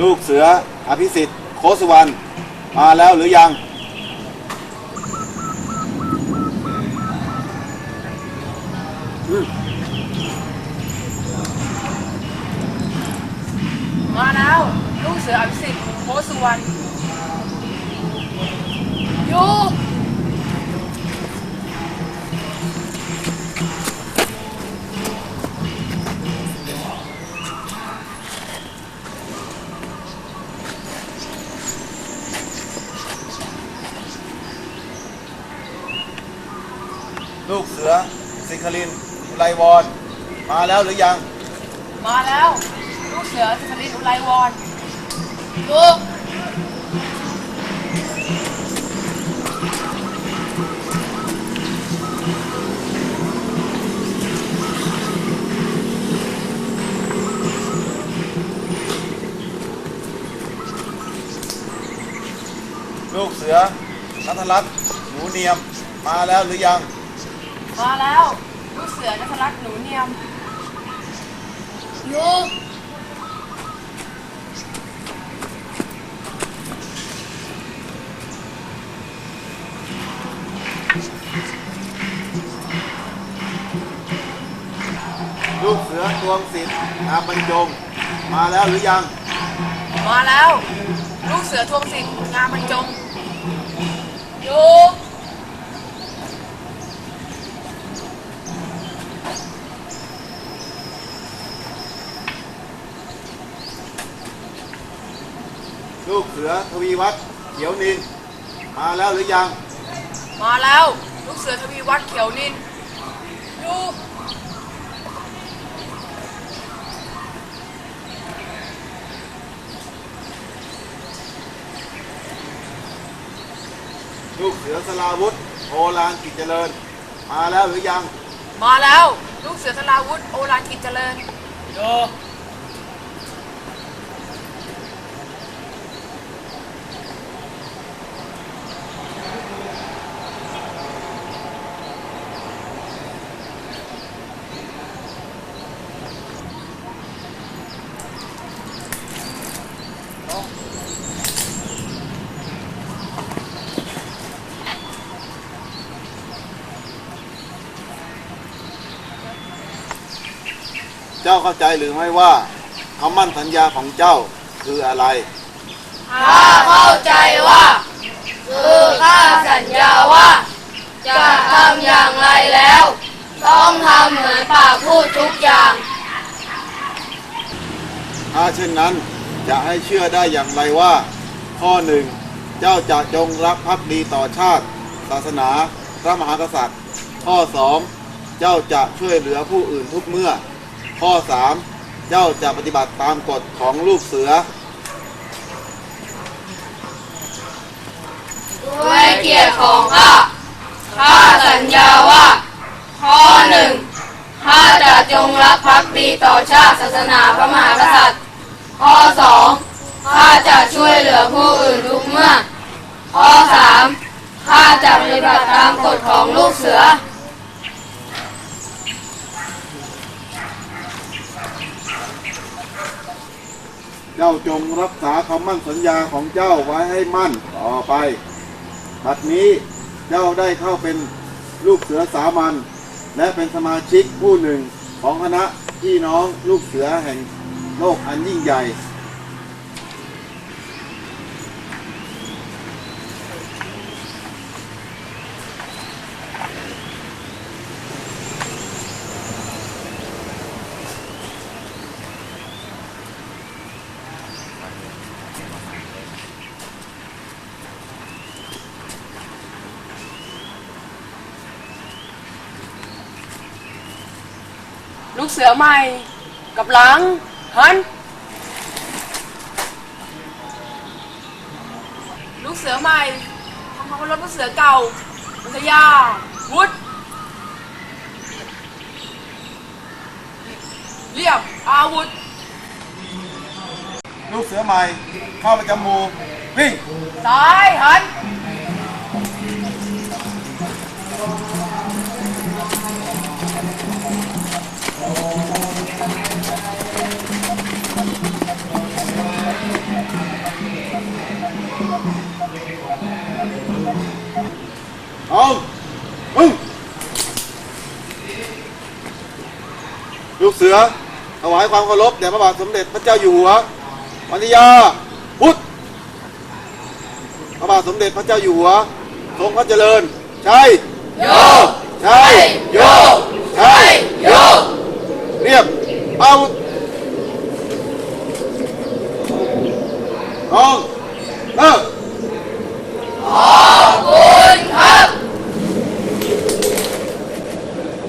ลูกเสืออภิสิทธิ์โคสุวรรณมาแล้วหรือยัง มาแล้ว ลูกเสืออภิสิทธิ์โคสุวรรณอยู่ ลูกเสือ สิงคลินอุไรวรมาแล้วหรือยัง มาแล้ว ลูกเสือสิคลินอุไรวรอยู่ลูกเสือนัทรัตน์หนูเนียม มาแล้วหรือยัง มาแล้วลูกเสือนัทรักษ์หนูเนียมอยู่ลูกเสือตวงศิษย์อาบรรจง มาแล้วหรือยัง มาแล้ว ลูกเสือทวงสิทธิ์งามบรรจงอยู่ ลูกเสือทวีวัฒน์เขียวนิน มาแล้วหรือยัง มาแล้วลูกเสือทวีวัฒน์เขียวนินอยู่ลูกเสือสลาวุธโอลานกิจเจริญ มาแล้วหรือยัง มาแล้ว ลูกเสือธราวุธโอรานกิจเจริญอยู่ จ้าเข้าใจหรือไม่ว่าคำมั่นสัญญาของเจ้าคืออะไร ข้าเข้าใจว่า คือข้าสัญญาว่า จะทำอย่างไรแล้ว ต้องทำเหมือนปากพูดทุกอย่าง ถ้าเช่นนั้นจะให้เชื่อได้อย่างไรว่า ข้อหนึ่งเจ้าจะจงรักภักดีต่อชาติ ศาสนา พระมหากษัตริย์ ข้อสองเจ้าจะช่วยเหลือผู้อื่นทุกเมื่อ ข้อสามเจ้าจะปฏิบัติตามกฎของลูกเสือ ด้วยเกียรติของข้า ข้าสัญญาว่า ข้อหนึ่งข้าจะจงรักภักดีต่อชาติศาสนาพระมหากษัตริย์ ข้อสองข้าจะช่วยเหลือผู้อื่นทุกเมื่อ ข้อสามข้าจะปฏิบัติตามกฎของลูกเสือ เจ้าจงรักษาคำมั่นสัญญาของเจ้าไว้ให้มั่นต่อไป บัดนี้เจ้าได้เข้าเป็นลูกเสือสามัญและเป็นสมาชิกผู้หนึ่งของคณะพี่น้องลูกเสือแห่งโลกอันยิ่งใหญ่ เสือใหม่ กับหลังหันลูกเสือใหม่ทำความเคารพลูกเสือเก่าอุทยาวุฒเรียบอาวุธ ลูกเสือใหม่ เข้าประจำหมู่วิ่ง ซ้ายหัน เสือถวายความเคารพแด่พระบาทสมเด็จพระเจ้าอยู่หัววันนิยาพุทธพระบาทสมเด็จพระเจ้าอยู่หัวทรงพระเจริญใช่โยใช่โยใช่โยเรียบเอาน้องเลิก